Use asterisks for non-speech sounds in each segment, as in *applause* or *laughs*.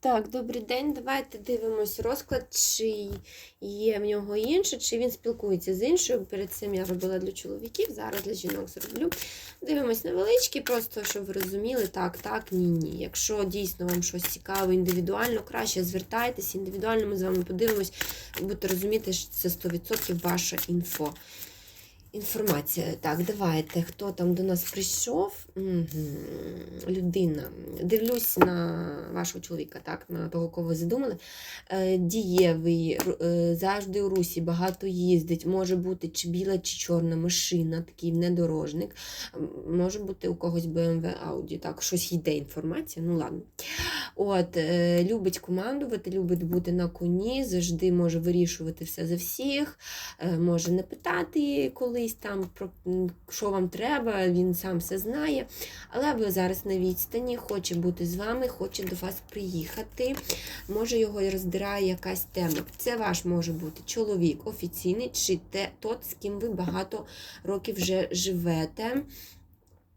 Так, добрий день. Давайте дивимось розклад, чи є в нього інше, чи він спілкується з іншою. Перед цим я робила для чоловіків, зараз для жінок зроблю. Дивимось невеличкі, просто щоб ви розуміли, так, так, ні, ні. Якщо дійсно вам щось цікаво, індивідуально, краще звертайтесь, індивідуально ми з вами подивимось, будете розуміти, що це 100% ваша інфо. Інформація. Так, давайте. Хто там до нас прийшов? Угу. Людина. Дивлюсь на вашого чоловіка, так, на того, кого ви задумали. Е, Дієвий, е, завжди у русі, багато їздить. Може бути чи біла, чи чорна машина, такий внедорожник. Може бути у когось BMW Audi. Так, щось йде інформація. Ну ладно. От, е, любить командувати, любить бути на коні, завжди може вирішувати все за всіх може не питати колись там, про що вам треба, він сам все знає. Але ви зараз на відстані, хоче бути з вами, хоче до вас приїхати. Може, його роздирає якась тема. Це ваш може бути чоловік офіційний, чи те, тот, з ким ви багато років вже живете.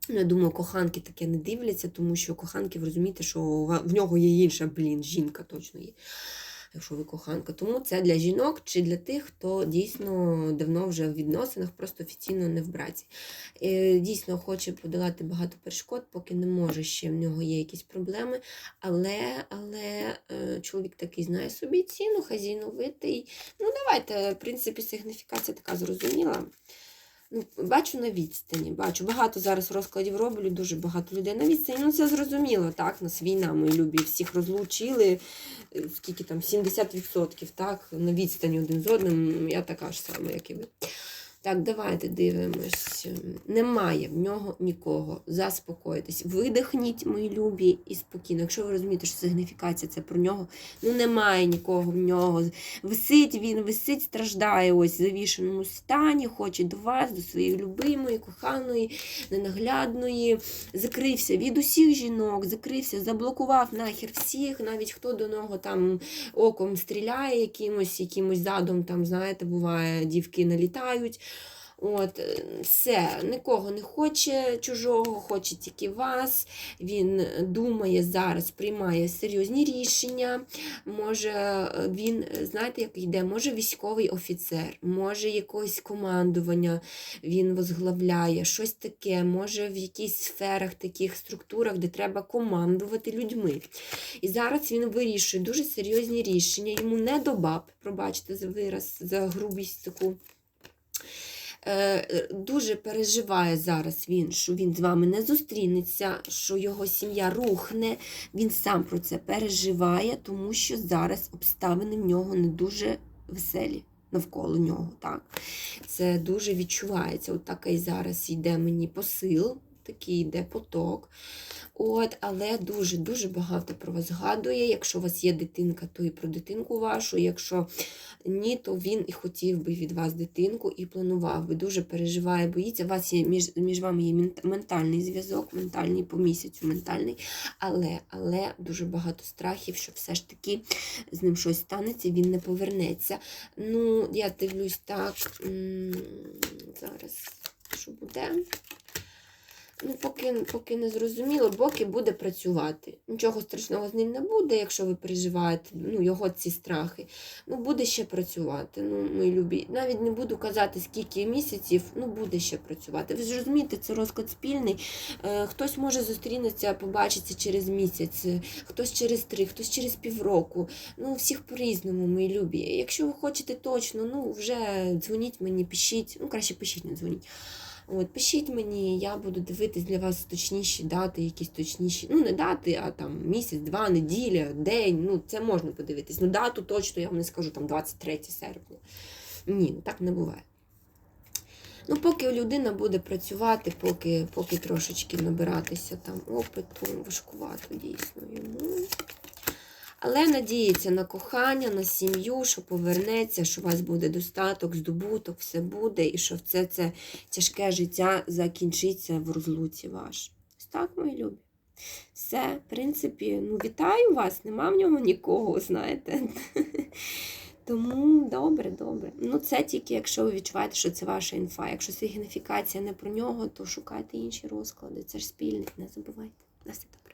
Ну, Я думаю, коханки таке не дивляться, тому що коханки, ви розумієте, що в нього є інша, блін, жінка точно є якщо ви коханка. Тому це для жінок чи для тих, хто дійсно давно вже в відносинах, просто офіційно не в браці. Е, Дійсно хоче подолати багато перешкод, поки не може ще в нього є якісь проблеми. Але, але е, чоловік такий знає собі ціну, хазійновитий. Ну, давайте, в принципі, сигніфікація така зрозуміла. Ну, бачу на відстані, бачу. Багато зараз розкладів роблю, дуже багато людей на відстані. Ну, це зрозуміло, так, нас війна, мої любі, всіх розлучили, е, скільки там, 70%, так, на відстані один з одним. Я така ж сама, як і ви. Так, давайте дивимось. Немає в нього нікого. Заспокойтесь. Видихніть, мої любі, і спокійно. Якщо ви розумієте, що сигніфікація це про нього, ну немає нікого в нього. Висить він, висить, страждає ось в завішеному стані, хоче до вас, до своєї любимої, коханої, ненаглядної. Закрився від усіх жінок, закрився, заблокував нахер всіх, навіть хто до нього там оком стріляє якимось, якимось задом, там, знаєте, буває, дівки налітають. От, е, все, нікого не хоче чужого, хоче тільки вас. Він думає зараз, приймає серйозні рішення. Може, е, він, е, знаєте, як йде, може військовий офіцер, може якогось командування він возглавляє, щось таке, може в якихось сферах, таких структурах, де треба командувати людьми. І зараз він вирішує дуже серйозні рішення. Йому не до баб, пробачте за вираз, за грубість таку. Е, Дуже переживає зараз він, що він з вами не зустрінеться, що його сім'я рухне. Він сам про це переживає, тому що зараз обставини в нього не дуже веселі навколо нього. Так? Це дуже відчувається. От такий зараз йде мені посил, такий йде поток. От, але дуже-дуже багато про вас згадує. Якщо у вас є дитинка, то і про дитинку вашу. Якщо ні, то він і хотів би від вас дитинку і планував би. Дуже переживає, боїться. У вас є між, між вами є ментальний зв'язок, ментальний по місяцю, ментальний. Але, але дуже багато страхів, що все ж таки з ним щось станеться, він не повернеться. Ну, я дивлюсь так. Зараз що буде. Ну, поки, поки не зрозуміло, поки буде працювати. Нічого страшного з ним не буде, якщо ви переживаєте, ну, його ці страхи. Ну, буде ще працювати. Ну, мої любі. Навіть не буду казати, скільки місяців, ну, буде ще працювати. Ви ж розумієте, це розклад спільний. Е, хтось може зустрінеться, побачиться через місяць, е, хтось через три, хтось через півроку. Ну, всіх по-різному, мої любі. Якщо ви хочете точно, ну, вже дзвоніть мені, пишіть. Ну, краще пишіть, не дзвоніть. От, пишіть мені, я буду дивитись для вас точніші дати, якісь точніші. Ну, не дати, а там місяць, два, неділя, день. Ну, це можна подивитись. Ну, дату точно я вам не скажу, там 23 серпня. Ні, так не буває. Ну, поки людина буде працювати, поки, поки трошечки набиратися там опиту, важкувато дійсно йому. Але надіється на кохання, на сім'ю, що повернеться, що у вас буде достаток, здобуток, все буде, і що все це тяжке життя закінчиться в розлуці ваш. Ось так, мої любі. Все, в принципі, ну вітаю вас, нема в нього нікого, знаєте. *laughs* Тому добре, добре. Ну, це тільки, якщо ви відчуваєте, що це ваша інфа. Якщо сигніфікація не про нього, то шукайте інші розклади. Це ж спільник, не забувайте. На все добре.